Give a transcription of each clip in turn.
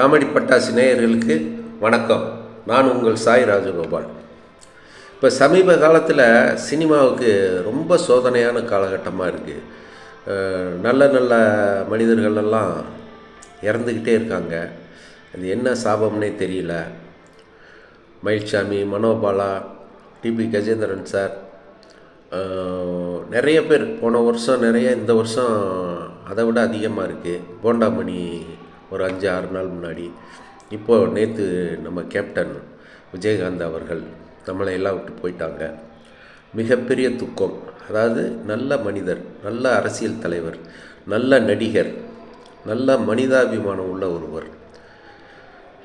Comedy பட்டாசு நேயர்களுக்கு வணக்கம். நான் உங்கள் சாய் ராஜகோபால். இப்போ சமீப காலத்தில் சினிமாவுக்கு ரொம்ப சோதனையான காலகட்டமாக இருக்குது நல்ல நல்ல மனிதர்கள் எல்லாம் இறந்துக்கிட்டே இருக்காங்க. அது என்ன சாபம்னே தெரியல. மயில்சாமி மனோபாலா டிபி கஜேந்திரன் சார் நிறைய பேர் போன வருஷம் நிறைய இந்த வருஷம் அதை விட அதிகமாக இருக்குது போண்டாமணி ஒரு அஞ்சு ஆறு நாள் முன்னாடி. இப்போது நேற்று நம்ம கேப்டன் விஜயகாந்த் அவர்கள் நம்மளை எல்லாம் விட்டு போயிட்டாங்க. மிகப்பெரிய துக்கம். அதாவது நல்ல மனிதர் நல்ல அரசியல் தலைவர் நல்ல நடிகர் நல்ல மனிதாபிமானம் உள்ள ஒருவர்.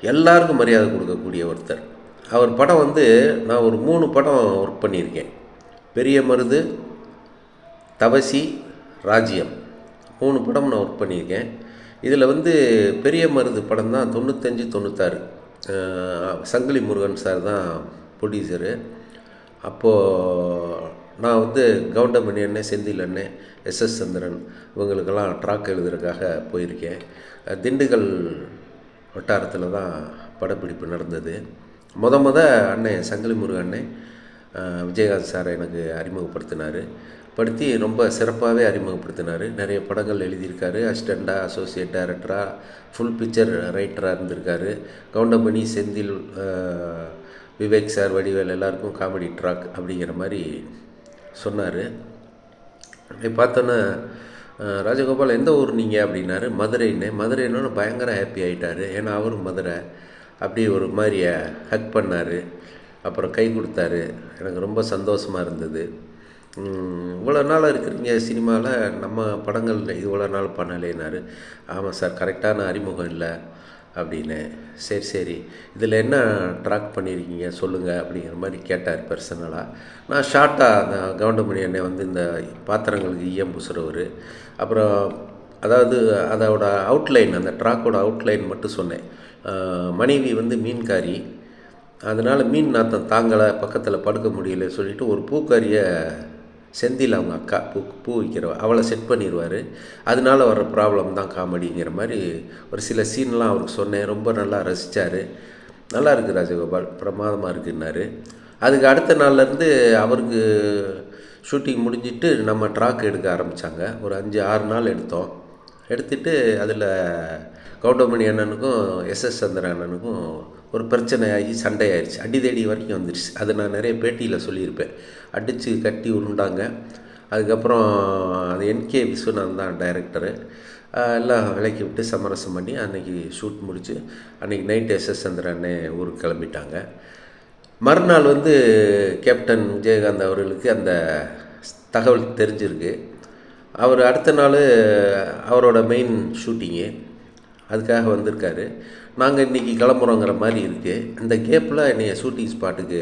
எல்லாருக்கும் மரியாதை கொடுக்கக்கூடிய ஒருத்தர். அவர் படம் வந்து நான் ஒரு மூணு படம் ஒர்க் பண்ணியிருக்கேன். பெரிய மருது தவசி ராஜ்யம். மூணு படம் நான் ஒர்க் பண்ணியிருக்கேன். இதில் வந்து பெரிய மருது படம் தான் தொண்ணூத்தஞ்சு தொண்ணூத்தாறு. சங்கிலி முருகன் சார் தான் ப்ரொடியூசரு அப்போது நான் வந்து கவுண்டமணி அண்ணன் செந்தில் அண்ணன் எஸ்எஸ் சந்திரன் இவங்களுக்கெல்லாம் ட்ராக் எழுதுறதுக்காக போயிருக்கேன். திண்டுக்கல் வட்டாரத்தில் தான் படப்பிடிப்பு நடந்தது. முத முத அண்ணன் சங்கிலி முருகன் அண்ணன் விஜயகாந்த் சாரை எனக்கு அறிமுகப்படுத்தினார். படுத்தி ரொம்ப சிறப்பாகவே அறிமுகப்படுத்தினார். நிறைய படங்கள் எழுதியிருக்காரு. அசிஸ்டண்ட்டாக அசோசியேட் டைரக்டராக ஃபுல் பிக்சர் ரைட்டராக இருந்திருக்காரு. கவுண்டமணி செந்தில் விவேக் சார் வடிவேல் எல்லாருக்கும் காமெடி ட்ராக் அப்படிங்கிற மாதிரி சொன்னார். அப்படி பார்த்தோன்னே ராஜகோபால் எந்த ஊர் நீங்கள் அப்படின்னாரு. மதுரைன்னு. மதுரைன்னு பயங்கர ஹாப்பி ஆகிட்டாரு ஏன்னா அவரும் மதுரை. அப்படி ஒரு மாதிரியை ஹக் பண்ணார். அப்புறம் கை கொடுத்தாரு. எனக்கு ரொம்ப சந்தோஷமாக இருந்தது. இவ்வளோ நாள் இருக்கிறீங்க சினிமாவில் நம்ம படங்கள் இவ்வளோ நாள் பண்ணலேனாரு ஆமாம் சார் கரெக்டான அறிமுகம் இல்லை அப்படின்னு. சரி சரி. இதில் என்ன ட்ராக் பண்ணியிருக்கீங்க சொல்லுங்கள் அப்படிங்கிற மாதிரி கேட்டார் பர்சனலாக நான் ஷார்ட்டாக அந்த கவுண்டமணி அண்ணன் வந்து இந்த பாத்திரங்களுக்கு ஈயம் புசுறவர். அப்புறம் அதாவது அதோட அவுட்லைன் அந்த ட்ராக்கோட அவுட்லைன் மட்டும் சொன்னேன். மனைவி வந்து மீன்காரி. அதனால் மீன் நாத்தம் தாங்கலை பக்கத்தில் படுக்க முடியல சொல்லிவிட்டு ஒரு பூக்காரியை செந்தில் அவங்க அக்கா பூ பூ விற்கிறவ அவளை செட் பண்ணிடுவார் அதனால வர ப்ராப்ளம் தான் காமெடிங்கிற மாதிரி ஒரு சில சீன்லாம் அவருக்கு சொன்னேன். ரொம்ப நல்லா ரசித்தார் நல்லா இருக்குது ராஜகோபால். பிரமாதமாக இருக்குன்னாரு. அதுக்கு அடுத்த நாள்லேருந்து அவருக்கு ஷூட்டிங் முடிஞ்சிட்டு நம்ம ட்ராக் எடுக்க ஆரம்பித்தாங்க ஒரு அஞ்சு ஆறு நாள் எடுத்தோம். எடுத்துட்டு அதில் கவுண்டமணி அண்ணனுக்கும் எஸ்எஸ் சந்திர அண்ணனுக்கும் ஒரு பிரச்சனை ஆகி சண்டை அடி அடிதடி வரைக்கும் வந்துடுச்சு அது நான் நிறைய பேட்டியில் சொல்லியிருப்பேன். அடித்து கட்டி உருண்டாங்க. அதுக்கப்புறம் அது என்கே விஸ்வநாதன் தான் டைரக்டரு. எல்லாம் விலைக்கு விட்டு சமரசம் பண்ணி அன்றைக்கி ஷூட் முடித்து அன்றைக்கி நைட் எஸ்எஸ் எஸ் அண்ணன் ஊருக்கு கிளம்பிட்டாங்க. மறுநாள் வந்து கேப்டன் விஜயகாந்த் அவர்களுக்கு அந்த தகவல் தெரிஞ்சிருக்கு. அவர் அடுத்த நாள் அவரோட மெயின் ஷூட்டிங்கு அதுக்காக வந்திருக்காரு. நாங்கள் இன்றைக்கி கிளம்புறோங்கிற மாதிரி இருக்குது அந்த கேப்பில் என்னைய ஷூட்டிங் ஸ்பாட்டுக்கு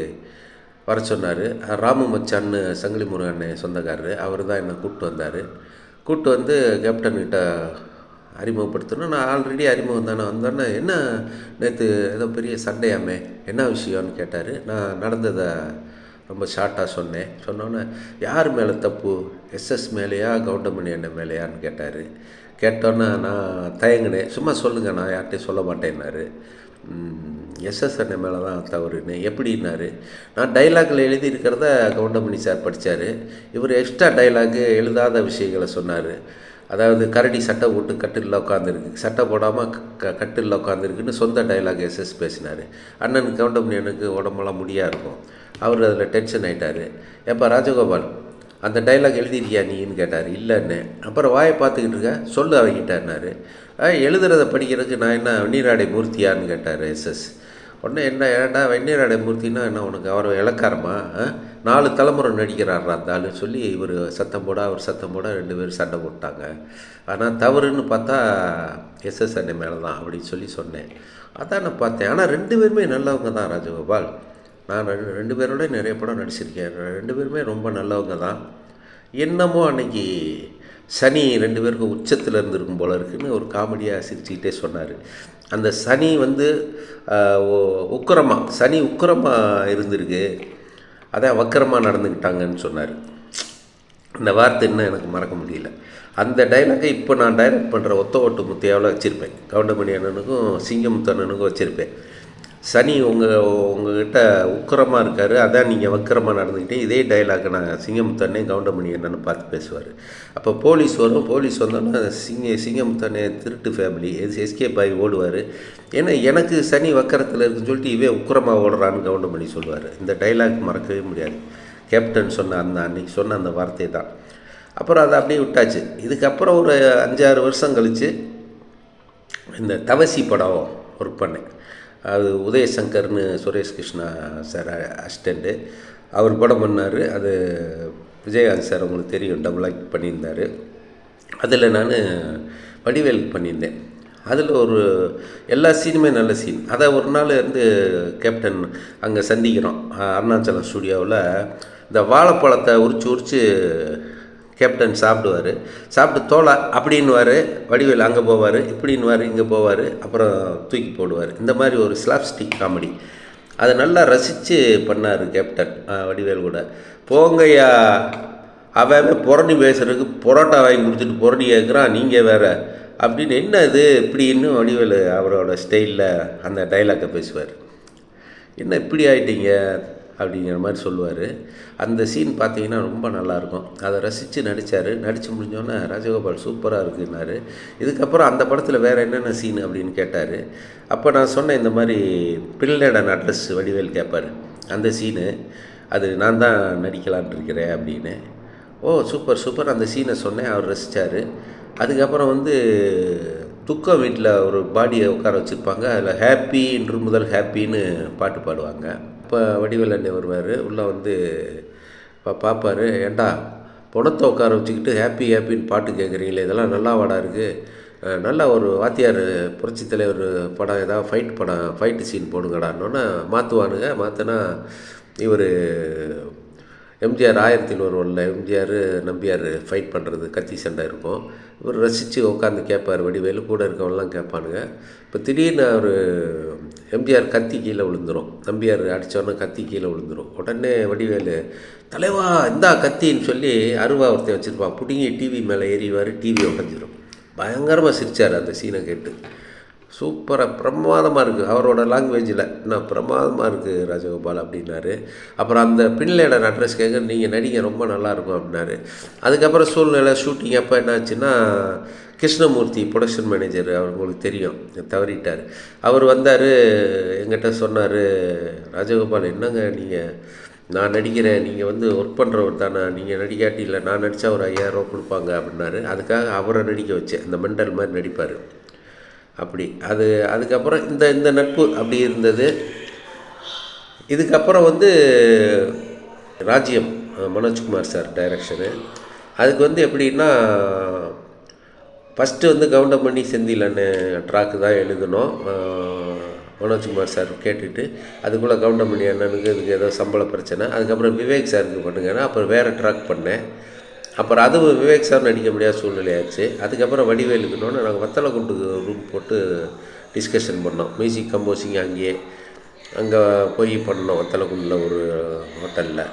வர சொன்னார். ராமு மச்சான்னு சங்கிலி முருகன் சொந்தக்காரர் அவர் தான் என்னை கூப்பிட்டு வந்தார். கூப்பிட்டு வந்து கேப்டன்கிட்ட அறிமுகப்படுத்தணும். நான் ஆல்ரெடி அறிமுகம் தானே வந்தோன்னே என்ன நேற்று ஏதோ பெரிய சண்டையாமே என்ன விஷயம்னு கேட்டார். நான் நடந்ததை ரொம்ப ஷார்ட்டாக சொன்னேன். சொன்னோன்னே யார் மேலே தப்பு? எஸ்எஸ் மேலேயா கவுண்டமணி அண்ணன் மேலேயான்னு கேட்டார். கேட்டோன்னே நான் தயங்கினேன். சும்மா சொல்லுங்கள் நான் யார்கிட்டையும் சொல்ல மாட்டேன்னாரு. எஸ்எஸ் அண்ணன் மேலே தான் தவறுன்னு எப்படின்னாரு? நான் டைலாகில் எழுதியிருக்கிறத கவுண்டமணி சார் படித்தார் இவர் எக்ஸ்ட்ரா டைலாகு எழுதாத விஷயங்களை சொன்னார். அதாவது கரடி சட்டை போட்டு கட்டிலில் உட்காந்துருக்கு சட்டை போடாமல் க கட்டிலில் உட்காந்துருக்குன்னு சொந்த டைலாக் எஸ்எஸ் பேசினார். அண்ணனுக்கு கவுண்டமணி அண்ணனுக்கு உடம்பெல்லாம் முடியாக இருக்கும். அவர் அதில் டென்ஷன் ஆகிட்டார் எப்போ ராஜகோபால் அந்த டைலாக் எழுதிருக்கியா நீன்னு கேட்டார். இல்லைன்னு அப்புறம் வாயை பார்த்துக்கிட்டு இருக்க. சொல்லு அவங்கிட்டாருனாரு எழுதுறதை படிக்கிறதுக்கு நான் என்ன வெந்நீராடை மூர்த்தியான்னு கேட்டார் எஸ்எஸ் உடனே என்ன ஏன்டா வெந்நீராடை மூர்த்தின்னா என்ன உனக்கு அவர் இலக்காரமா ஆ? நாலு தலைமுறை நடிக்கிறாரா அந்த சொல்லி இவர் சத்தம் போட அவர் சத்தம் போட ரெண்டு பேரும் சண்டை போட்டாங்க. ஆனால் தவறுன்னு பார்த்தா எஸ்எஸ் அண்ணன் மேலே தான் அப்படின்னு சொல்லி சொன்னேன். அதான் நான் பார்த்தேன். ஆனால் ரெண்டு பேருமே நல்லவங்க தான் ராஜகோபால். நான் ரெண்டு ரெண்டு பேரோட நிறைய படம் நடிச்சிருக்கேன். ரெண்டு பேருமே ரொம்ப நல்லவங்க தான். என்னமோ அன்னைக்கு சனி ரெண்டு பேருக்கும் உச்சத்தில் இருந்திருக்கும் போல இருக்குன்னு ஒரு காமெடியாக சிரிச்சுக்கிட்டே சொன்னார். அந்த சனி வந்து உக்கரமாக சனி உக்கிரமாக இருந்திருக்கு. அதான் வக்கரமாக நடந்துக்கிட்டாங்கன்னு சொன்னார். இந்த வார்த்தை இன்னும் எனக்கு மறக்க முடியல. அந்த டைலாகை இப்போ நான் டைரக்ட் பண்ணுற ஒத்த ஓட்டு முத்தியாவில் வச்சுருப்பேன். கவுண்டமணி அண்ணனுக்கும் சிங்கமுத்து அண்ணனுக்கும் வச்சுருப்பேன். சனி உங்கள் உங்ககிட்ட உக்கரமாக இருக்கார் அதான் நீங்கள் வக்கரமாக நடந்துக்கிட்டே இதே டைலாக் நான் சிங்கமுத்தனே கவுண்டமணி என்னன்னு பார்த்து பேசுவார். அப்போ போலீஸ் வரும் போலீஸ் வந்தோன்னா சிங்க சிங்கமுத்தனே திருட்டு ஃபேமிலி எஸ்கேப் ஆகி ஓடுவார். ஏன்னா எனக்கு சனி வக்கரத்தில் இருக்குன்னு சொல்லிட்டு இவே உக்கரமாக ஓடுறான்னு கவுண்டமணி சொல்லுவார். இந்த டைலாக் மறக்கவே முடியாது. கேப்டன் சொன்ன அந்த அன்னைக்கு சொன்ன அந்த வார்த்தை தான். அப்புறம் அதை அப்படியே விட்டாச்சு. இதுக்கப்புறம் ஒரு அஞ்சாறு வருஷம் கழித்து இந்த தவசி படம் ஒர்க் பண்ணேன். அது உதயசங்கர்னு சுரேஷ் கிருஷ்ணா சார் அசிஸ்டண்ட்டு அவர் படம் பண்ணார். அது விஜயகாந்த் சார் உங்களுக்கு தெரியும். டபுள் ஆக்ட் பண்ணியிருந்தார். அதில் நான் வடிவேல் பண்ணியிருந்தேன். அதில் ஒரு எல்லா சீனுமே நல்ல சீன் அதை ஒரு நாள் வந்து கேப்டன் அங்கே சந்திக்கிறோம். அருணாச்சலம் ஸ்டுடியோவில் இந்த வாழைப்பழத்தை உரிச்சு உரிச்சு கேப்டன் சாப்பிடுவார். சாப்பிட்டு தோலை அப்படின்னுவார் வடிவேல் அங்கே போவார் இப்படின்னுவார் இங்கே போவார் அப்புறம் தூக்கி போடுவார். இந்த மாதிரி ஒரு ஸ்லாப்ஸ்டிக் காமெடி அதை நல்லா ரசித்து பண்ணார் கேப்டன் வடிவேல் கூட. போங்கய்யா அவன் புரணி பேசுறதுக்கு பொரோட்டா வாங்கி கொடுத்துட்டு புரணி கேட்குறான் நீங்கள் வேற. அப்படின்னு என்ன இது இப்படின்னு வடிவேலு அவரோட ஸ்டைலில் அந்த டைலாக்கை பேசுவார். என்ன இப்படி ஆயிட்டீங்க? அப்படிங்கிற மாதிரி சொல்லுவார். அந்த சீன் பார்த்தீங்கன்னா ரொம்ப நல்லாயிருக்கும். அதை ரசித்து நடித்தார் நடித்து முடிஞ்சோன்னே ராஜகோபால் சூப்பராக இருக்குன்னாரு. இதுக்கப்புறம் அந்த படத்தில் வேறு என்னென்ன சீன் அப்படின்னு கேட்டார். அப்போ நான் சொன்னேன் இந்த மாதிரி பில்லடன் அட்ரஸ் வடிவேல் கேட்பார் அந்த சீனு அது நான் தான் நடிக்கலான் இருக்கிறேன் அப்படின்னு. ஓ சூப்பர் சூப்பர் அந்த சீனை சொன்னேன். அவர் ரசித்தார் அதுக்கப்புறம் வந்து துக்கம் வீட்டில் ஒரு பாடியை உட்கார வச்சுருப்பாங்க. அதில் ஹாப்பின்ற முதல் ஹாப்பின்னு பாட்டு பாடுவாங்க. அப்போ வடிவேல் அண்ணே வருவார். உள்ளே வந்து பா பார்ப்பாரு ஏண்டா பணத்தை உட்கார வச்சுக்கிட்டு ஹாப்பி ஹாப்பின்னு பாட்டு கேட்குறீங்களே இதெல்லாம் நல்லா வாடா இருக்குது நல்ல ஒரு வாத்தியார் புரட்சி தலைவர் படம் ஏதாவது ஃபைட் படம் ஃபைட்டு சீன் போடுங்கடான்னொன்னே மாற்றுவானுங்க மாற்றினா இவர் எம்ஜிஆர் ஆயிரத்தில் நூறுவரில் எம்ஜிஆர் நம்பியார் ஃபைட் பண்ணுறது கத்தி சண்டை இருக்கும். இவர் ரசித்து உட்காந்து கேட்பார் வடிவேலு. கூட இருக்கவங்களாம் கேட்பானுங்க இப்போ திடீர்னு அவர் எம்ஜிஆர் கத்தி கீழே விழுந்துரும். தம்பியார் அடித்தோடனே கத்தி கீழே விழுந்துரும். உடனே வடிவேலு தலைவா இந்தா கத்தின்னு சொல்லி அருவா ஒருத்தன் வச்சுருப்பான். பிடுங்கி டிவி மேலே ஏறிவார் டிவி உடஞ்சிரும். பயங்கரமாக சிரித்தார் அந்த சீனை கேட்டு. சூப்பராக பிரமாதமாக இருக்குது அவரோட லாங்குவேஜில் நான் பிரமாதமாக இருக்குது ராஜகோபால்? அப்படின்னாரு. அப்புறம் அந்த பின்லேடர் அட்ரஸ் கேட்க நீங்கள் நடிங்க ரொம்ப நல்லாயிருக்கும் அப்படின்னாரு. அதுக்கப்புறம் சூழ்நிலை ஷூட்டிங் அப்போ என்னாச்சுன்னா கிருஷ்ணமூர்த்தி ப்ரொடக்ஷன் மேனேஜர் அவர் உங்களுக்கு தெரியும் தவறிட்டார். அவர் வந்தார் எங்கிட்ட சொன்னார் ராஜகோபால் என்னங்க நீங்கள் நான் நடிக்கிறேன். நீங்கள் வந்து ஒர்க் பண்ணுறவர் தானே? நீங்கள் நடிக்காட்டி இல்லை நான் நடித்தா ஒரு ஐயாயிரரூவா கொடுப்பாங்க அப்படின்னாரு. அதுக்காக அவரை நடிக்க வச்சேன் அந்த மெண்டல் மாதிரி நடிப்பார். அப்படி. அது அதுக்கப்புறம் இந்த இந்த நட்பு அப்படி இருந்தது. இதுக்கப்புறம் வந்து ராஜ்யம் மனோஜ்குமார் சார் டைரக்ஷனு அதுக்கு வந்து எப்படின்னா ஃபஸ்ட்டு வந்து கவுண்டமணி செந்தில் அண்ணன் ட்ராக்கு தான் எழுதணும். மனோஜ்குமார் சார் கேட்டுட்டு அதுக்குள்ளே கவுண்டமணி அண்ணனுக்கு இதுக்கு ஏதோ சம்பள பிரச்சனை. அதுக்கப்புறம் விவேக் சாருக்கு பண்ணுங்கன்னா அப்புறம் வேறு ட்ராக் பண்ணேன். அப்புறம் அது விவேக் சார் நடிக்க முடியாத சூழ்நிலையாச்சு அதுக்கப்புறம் வடிவேலுக்குனோன்னு நாங்கள் வத்தலை வத்தலக்குண்டுக்கு ரூம் போட்டு டிஸ்கஷன் பண்ணோம். மியூசிக் கம்போசிங் அங்கேயே அங்கே போய் பண்ணோம். வத்தலக்குண்டில் ஒரு ஹோட்டலில்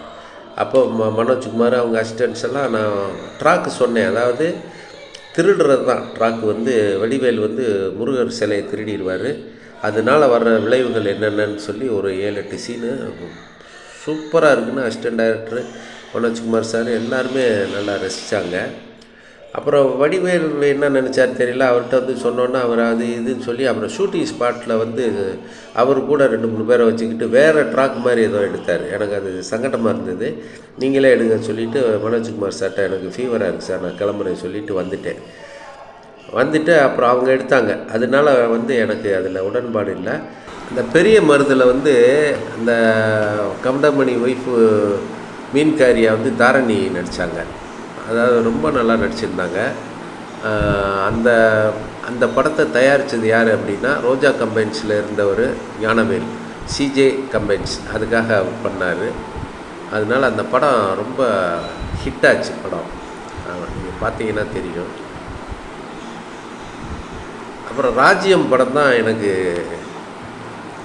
அப்போ ம மனோஜ்குமார் அவங்க அசிஸ்டன்ஸ் எல்லாம் நான் ட்ராக்கு சொன்னேன். அதாவது திருடுறது தான் ட்ராக்கு வந்து வடிவேல் வந்து முருகர் சிலையை திருடிடுவார். அதனால் வர்ற விளைவுகள் என்னென்னு சொல்லி ஒரு ஏழு எட்டு சீனு சூப்பராக இருக்குன்னு அசிஸ்டன்ட் டைரக்டர் மனோஜ்குமார் சார் எல்லாருமே நல்லா ரசித்தாங்க அப்புறம் வடிவேல் என்ன நினச்சார் தெரியல? அவர்கிட்ட வந்து சொன்னோன்னா அவர் அது இதுன்னு சொல்லி அப்புறம் ஷூட்டிங் ஸ்பாட்டில் வந்து அவர் கூட ரெண்டு மூணு பேரை வச்சுக்கிட்டு வேறு ட்ராக் மாதிரி ஏதோ எடுத்தார். எனக்கு அது சங்கடமாக இருந்தது. நீங்களே எடுங்கன்னு சொல்லிவிட்டு மனோஜ்குமார் சார்ட்ட எனக்கு ஃபீவராக இருக்குது சார். நான் கிளம்புறேன் சொல்லிவிட்டு வந்துட்டேன். வந்துட்டு அப்புறம் அவங்க எடுத்தாங்க. அதனால வந்து எனக்கு அதில் உடன்பாடு இல்லை. இந்த பெரிய மருதில் வந்து அந்த கவுண்டமணி ஒய்ஃபு மீன்காரியை வந்து தாரணி நடித்தாங்க அதாவது ரொம்ப நல்லா நடிச்சிருந்தாங்க. அந்த அந்த படத்தை தயாரித்தது யார் அப்படின்னா ரோஜா கம்பைன்ஸில் இருந்தவர் ஞானவேல் சிஜே கம்பைன்ஸ். அதுக்காக பண்ணார். அதனால் அந்த படம் ரொம்ப ஹிட்டாச்சு படம். நீங்கள் பார்த்தீங்கன்னா தெரியும். அப்புறம் ராஜ்யம் படம் தான் எனக்கு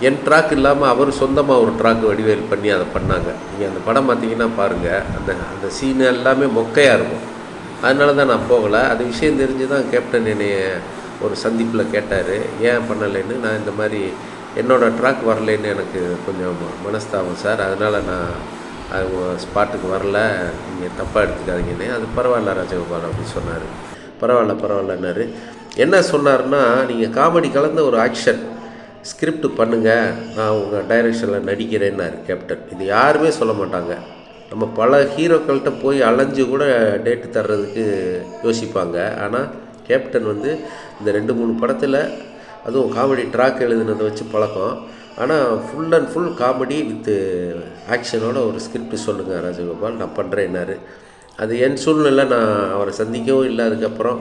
என் ட்ராக் இல்லாமல் அவர் சொந்தமாக ஒரு ட்ராக் வடிவேல் பண்ணி அதை பண்ணாங்க. நீங்கள் அந்த படம் பார்த்தீங்கன்னா பாருங்கள் அந்த அந்த சீன் எல்லாமே மொக்கையாக இருக்கும். அதனால தான் நான் போகலை. அது விஷயம் தெரிஞ்சு தான் கேப்டன் என்னைய ஒரு சந்திப்பில் கேட்டார். ஏன் பண்ணலைன்னு? நான் இந்த மாதிரி என்னோடய ட்ராக் வரலைன்னு எனக்கு கொஞ்சம் மனஸ்தாபம் சார். அதனால் நான் அது ஸ்பாட்டுக்கு வரல. நீங்கள் தப்பாக எடுத்துக்காதீங்கன்னு. அது பரவாயில்ல ராஜகோபால் அப்படின்னு சொன்னார். பரவாயில்ல பரவாயில்லன்னாரு. என்ன சொன்னார்னா நீங்கள் காமெடி கலந்த ஒரு ஆக்ஷன் ஸ்கிரிப்ட் பண்ணுங்கள் நான் உங்கள் டைரக்ஷனில் நடிக்கிறேன்னாரு கேப்டன் இது யாருமே சொல்ல மாட்டாங்க. நம்ம பல ஹீரோக்கள்கிட்ட போய் அலைஞ்சு கூட டேட்டு தர்றதுக்கு யோசிப்பாங்க. ஆனால் கேப்டன் வந்து இந்த ரெண்டு மூணு படத்தில் அதுவும் காமெடி ட்ராக் எழுதுனதை வச்சு பழக்கம். ஆனால் full and full comedy with ஆக்ஷனோட ஒரு ஸ்கிரிப்ட் சொல்லுங்கள் ராஜகோபால். நான் பண்ணுறேன்னாரு அது என் சூழ்நிலை நான் அவரை சந்திக்கவும் இல்லை அதுக்கப்புறம்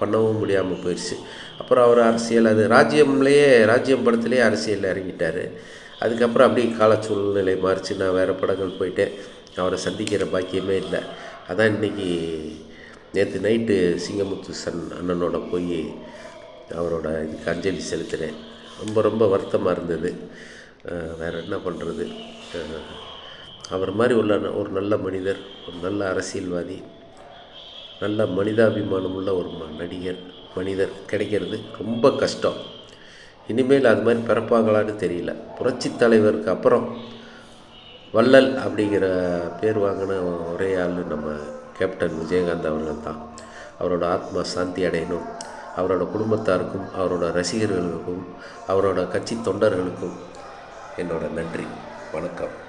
பண்ணவும் முடியாமல் போயிடுச்சு அப்புறம் அவர் அரசியல் அது ராஜ்யம்லேயே ராஜ்யம் படத்துலேயே அரசியலில் இறங்கிட்டார். அதுக்கப்புறம் அப்படியே கால சூழ்நிலை மாறிச்சு. நான் வேறு படங்கள் போயிட்டேன் அவரை சந்திக்கிற பாக்கியமே இல்லை. அதான் இன்றைக்கி நேற்று நைட்டு சிங்கமுத்து சன் அண்ணனோட போய் அவரோட இதுக்கு அஞ்சலி செலுத்தினேன். ரொம்ப ரொம்ப வருத்தமாக இருந்தது. வேறு என்ன பண்ணுறது அவர் மாதிரி உள்ள ஒரு நல்ல மனிதர் ஒரு நல்ல அரசியல்வாதி நல்ல மனிதாபிமானம் உள்ள ஒரு ம- நடிகர். மனிதர் கிடைக்கிறது ரொம்ப கஷ்டம். இனிமேல் அது மாதிரி பிறப்பாங்களான்னு தெரியல. புரட்சி தலைவருக்கு அப்புறம் வள்ளல் அப்படிங்கிற பேர் வாங்கின ஒரே ஆள் நம்ம கேப்டன் விஜயகாந்த் அவர்கள் தான். அவரோட ஆத்மா சாந்தி அடையணும். அவரோட குடும்பத்தாருக்கும் அவரோட ரசிகர்களுக்கும் அவரோட கட்சி தொண்டர்களுக்கும் என்னோட நன்றி. வணக்கம்.